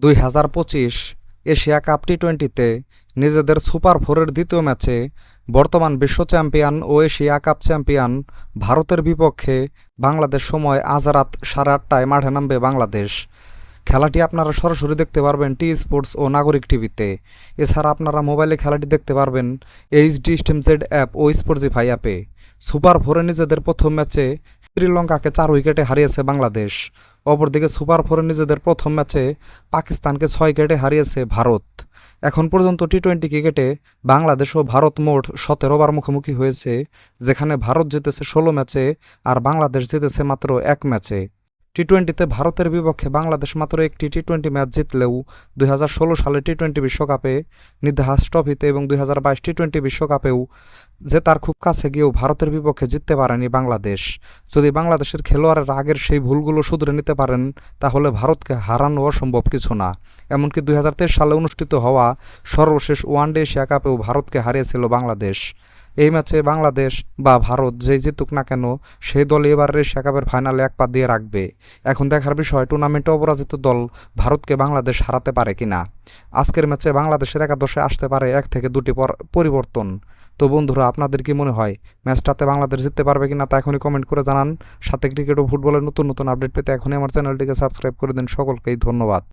দুই হাজার পঁচিশ এশিয়া কাপ টি টোয়েন্টিতে নিজেদের সুপার ফোরের দ্বিতীয় ম্যাচে বর্তমান বিশ্ব চ্যাম্পিয়ন ও এশিয়া কাপ চ্যাম্পিয়ন ভারতের বিপক্ষে বাংলাদেশ সময় আজ রাত সাড়ে আটটায় মাঠে নামবে বাংলাদেশ। খেলাটি আপনারা সরাসরি দেখতে পারবেন টি স্পোর্টস ও নাগরিক টিভিতে। এছাড়া আপনারা মোবাইলে খেলাটি দেখতে পারবেন এইচডি স্টেম জেড অ্যাপ ও স্পোর্টজিফাই অ্যাপে। সুপার ফোরে নিজেদের প্রথম ম্যাচে শ্রীলঙ্কাকে চার উইকেটে হারিয়েছে বাংলাদেশ। অপরদিকে সুপার ফোরে নিজেদের প্রথম ম্যাচে পাকিস্তানকে ছয় উইকেটে হারিয়েছে ভারত। এখন পর্যন্ত টি টোয়েন্টি ক্রিকেটে বাংলাদেশ ও ভারত মোট সতেরো বার মুখোমুখি হয়েছে, যেখানে ভারত জিতেছে ষোলো ম্যাচে আর বাংলাদেশ জিতেছে মাত্র এক ম্যাচে। টি টোয়েন্টিতে ভারতের বিপক্ষে বাংলাদেশ মাত্র একটি টি টোয়েন্টি ম্যাচ জিতলেও দুই হাজার ষোলো সালে টি টোয়েন্টি বিশ্বকাপে নিদাহাস ট্রফিতে এবং দুই টি টোয়েন্টি বিশ্বকাপেও যে তার খুব কাছে গিয়েও ভারতের বিপক্ষে জিততে পারেনি বাংলাদেশ। যদি বাংলাদেশের খেলোয়াড়ের আগের সেই ভুলগুলো শুধরে নিতে পারেন, তাহলে ভারতকে হারানো অসম্ভব কিছু না। এমনকি দুই হাজার তেইশ সালে অনুষ্ঠিত হওয়া সর্বশেষ ওয়ানডে এশিয়া কাপেও ভারতকে হারিয়েছিল বাংলাদেশ। এই ম্যাচে বাংলাদেশ বা ভারত যেই জিতুক না কেন, সেই দল এবারের এশিয়া কাপের ফাইনালে এক পা দিয়ে রাখবে। এখন দেখার বিষয়, টুর্নামেন্টে অপরাজিত দল ভারতকে বাংলাদেশ হারাতে পারে কিনা আজকের ম্যাচে বাংলাদেশের একাদশে আসতে পারে এক থেকে দুটি পর- পরিবর্তন। তো বন্ধুরা, আপনাদের কি মনে হয়, ম্যাচটাতে বাংলাদেশ জিততে পারবে কিনা তা এখনই কমেন্ট করে জানান। সাথে ক্রিকেট ও ফুটবলের নতুন নতুন আপডেট পেতে এখনই আমার চ্যানেলটিকে সাবস্ক্রাইব করে দিন। সকলকেই ধন্যবাদ।